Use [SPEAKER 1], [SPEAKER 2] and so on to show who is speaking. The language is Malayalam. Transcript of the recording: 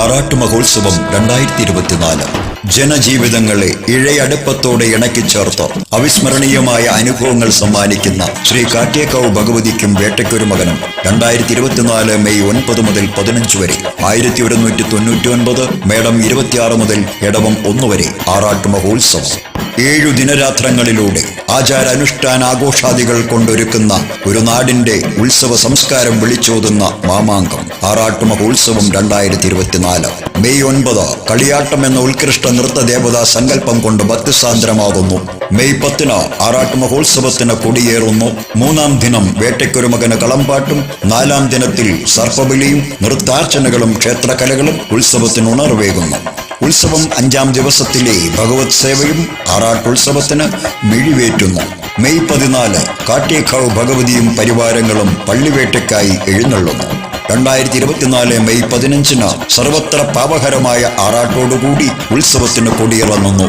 [SPEAKER 1] ആറാട്ട് മഹോത്സവം രണ്ടായിരത്തി ഇരുപത്തിനാല് ജനജീവിതങ്ങളെ ഇഴയടുപ്പത്തോടെ ഇണക്കിച്ചേർത്ത് അവിസ്മരണീയമായ അനുഭവങ്ങൾ സമ്മാനിക്കുന്ന ശ്രീ കാട്ടേക്കാവ് ഭഗവതിക്കും വേട്ടയ്ക്കൊരു മകനും. രണ്ടായിരത്തി ഇരുപത്തിനാല് മെയ് ഒൻപത് മുതൽ പതിനഞ്ച് വരെ ആയിരത്തി ഒരുന്നൂറ്റി തൊണ്ണൂറ്റി ഒൻപത് മേടം ഇരുപത്തിയാറ് മുതൽ ഇടവം ഒന്ന് വരെ ആറാട്ട് മഹോത്സവം. ഏഴു ദിനരാത്രങ്ങളിലൂടെ ആചാരാനുഷ്ഠാന ആഘോഷാദികൾ കൊണ്ടൊരുക്കുന്ന ഒരു നാടിന്റെ ഉത്സവ സംസ്കാരം വിളിച്ചോതുന്ന മാമാങ്കം ആറാട്ട് മഹോത്സവം രണ്ടായിരത്തി ഇരുപത്തിനാല് മെയ് ഒൻപത് കളിയാട്ടം എന്ന ഉത്കൃഷ്ട നൃത്ത ദേവതാ സങ്കല്പം കൊണ്ട് ഭക്തിസാന്ദ്രമാകുന്നു മെയ് പത്തിന് ആറാട്ട് മഹോത്സവത്തിന് കൊടിയേറുന്നു. മൂന്നാം ദിനം വേട്ടയ്ക്കൊരു മകന് കളമ്പാട്ടും നാലാം ദിനത്തിൽ സർപ്പബലിയും നൃത്താർച്ചനകളും ക്ഷേത്രകലകളും ഉത്സവത്തിന് ഉണർവേകുന്നു. ഉത്സവം അഞ്ചാം ദിവസത്തിലെ ഭഗവത് സേവയും ആറാട്ടുത്സവത്തിന് മിഴിവേറ്റുന്നു. മെയ് പതിനാല് കാട്ടേക്കാവ് ഭഗവതിയും പരിവാരങ്ങളും പള്ളിവേട്ടയ്ക്കായി എഴുന്നള്ളുന്നു. രണ്ടായിരത്തി ഇരുപത്തിനാല് മെയ് പതിനഞ്ചിന് സർവത്ര പാപകരമായ ആറാട്ടോടുകൂടി ഉത്സവത്തിന് കൊടിയിറങ്ങുന്നു.